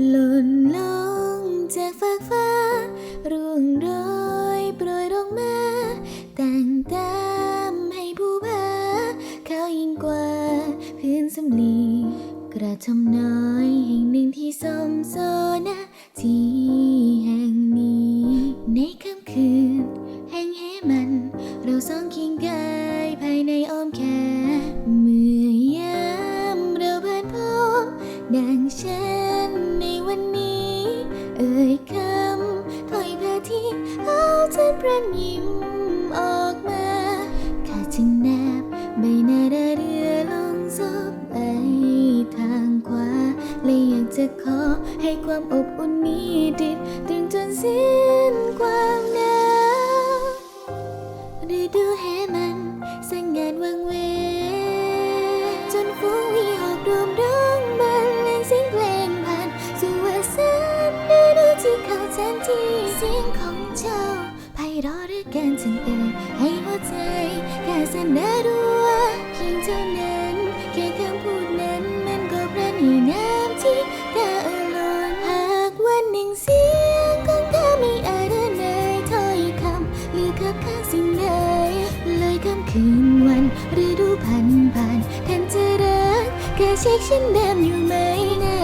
หล่นลงจากฟากฟ้าร่วงโรยโปรยลงมาแต่งตามให้ผู้พาเขายิ่งกว่าพื้นสำลีกระทำน้อยแห่งหนึ่งที่สมโซนะที่แห่งนี้ ในค่ำคืนแห่งเหมัน เราสองเคียงกา ดังฉันในวันนี้ เอ่ยคำถ้อยพาที่เอาใจพรันยิ้มออกมาข้าจึงแนบใบหน้าดาเรือลงซบไปทางขวาและอยากจะขอให้ความอบอุ่นนี้ติดตึงจนสิ้นความหนาวฤดูแห่มันสร้างงานวังเวง ที่เสียงของเจ้าไพเราะหรือการจึงเอ่ยให้หัวใจแค่เสนดารู้ว่าเพียงเท่านั้นแค่คำพูดนั้นมันก็พระนีน้ำที่ตาเอ่ยล้นหากวันหนึ่งเสียงของเธอไม่อาจเดินเลยถ้อยคำหรือกับข้างสิ่งใดเลยคำคืนวันฤดูผ่านผ่านท่านจะรักแค่เช็คฉันเดิมอยู่ไหมนะ